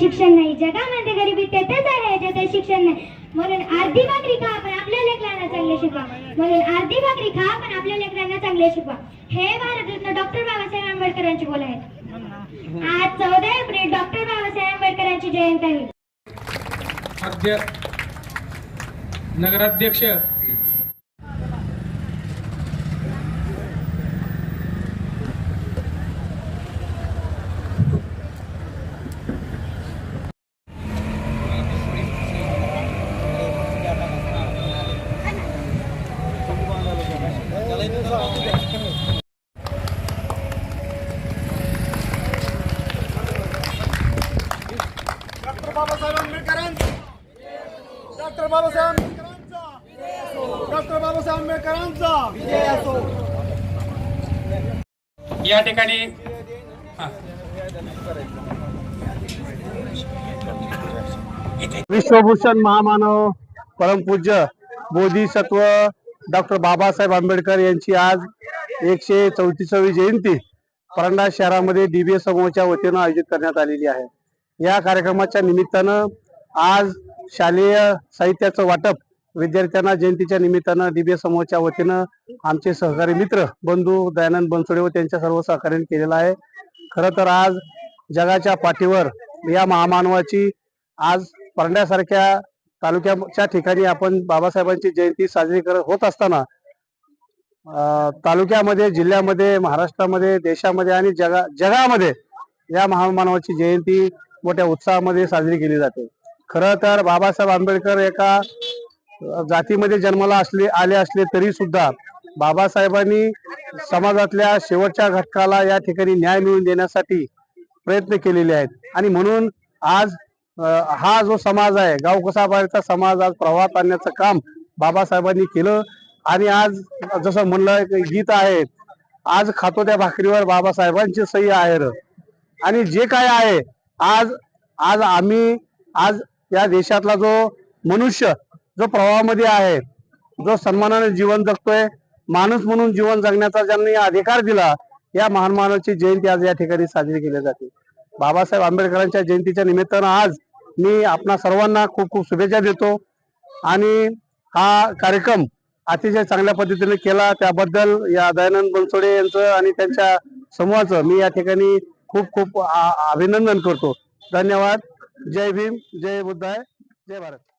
शिक्षण नाही. जगामध्ये गरिबी तेथेच आहे जेथे शिक्षण नाही. म्हणून अर्धी भाकरी खा पण आपल्या लेकरांना चांगले शिकवा. म्हणून अर्धी भाकरी खा पण आपल्या लेकरांना चांगले शिकवा. हे भारतरत्न डॉक्टर बाबासाहेब आंबेडकरांचे बोल आहेत. आज चौदा एप्रिल डॉक्टर बाबासाहेब आंबेडकरांची जयंती आहे. नगराध्यक्ष डॉक्टर बाबासाहेब आंबेडकरांचा. डॉक्टर बाबासाहेब आंबेडकरांचा. विजय असो या ठिकाणी. विश्वभूषण महामानव परमपूज्य बोधिसत्व डॉक्टर बाबासाहेब आंबेडकर यांची आज एकशे चौतीसावी जयंती परंडा शहरामध्ये डीबीए समूहाच्या वतीनं आयोजित करण्यात आलेली आहे. या कार्यक्रमाच्या निमित्तानं आज शालेय साहित्याचं वाटप विद्यार्थ्यांना जयंतीच्या निमित्तानं डीबीए समूहाच्या वतीनं आमचे सहकारी मित्र बंधू दयानंद बनसोडे व त्यांच्या सर्व सहकार्याने केलेला आहे. खरं तर आज जगाच्या पाठीवर या महामानवाची आज परंड्यासारख्या तालुक्याच्या ठिकाणी आपण बाबासाहेबांची जयंती साजरी करत होत असताना तालुक्यामध्ये जिल्ह्यामध्ये महाराष्ट्रामध्ये देशामध्ये आणि जगा जगामध्ये या महामानवाची जयंती मोठ्या उत्साहामध्ये साजरी केली जाते. खरं तर बाबासाहेब आंबेडकर एका जातीमध्ये जन्माला असले आले असले तरी सुद्धा बाबासाहेबांनी समाजातल्या शेवटच्या घटकाला या ठिकाणी न्याय मिळवून देण्यासाठी प्रयत्न केलेले आहेत आणि म्हणून आज हा जो समाज आहे गावकसाबाहेरचा समाज आज प्रवाहात आणण्याचं काम बाबासाहेबांनी केलं आणि आज जसं म्हणलं गीत आहे आज खातो त्या भाकरीवर बाबासाहेबांची सही आहे र. आणि जे काय आहे आज आज आम्ही आज या देशातला जो मनुष्य जो प्रवाहामध्ये आहे जो सन्मानाने जीवन जगतोय माणूस म्हणून जीवन जगण्याचा ज्यांनी अधिकार दिला या महान मानवाची जयंती आज या ठिकाणी साजरी केली जाते. बाबासाहेब आंबेडकरांच्या जयंतीच्या निमित्तानं आज मी आपणा सर्वांना खूप खूप शुभेच्छा देतो. आणि हा कार्यक्रम अतिशय चांगल्या पद्धतीने केला. त्याबद्दल या दयानंद बनसोडे यांचं आणि त्यांच्या समूहाचं मी या ठिकाणी खूप खूप अभिनंदन करतो. धन्यवाद. जय भीम जय बुद्धाय जय भारत.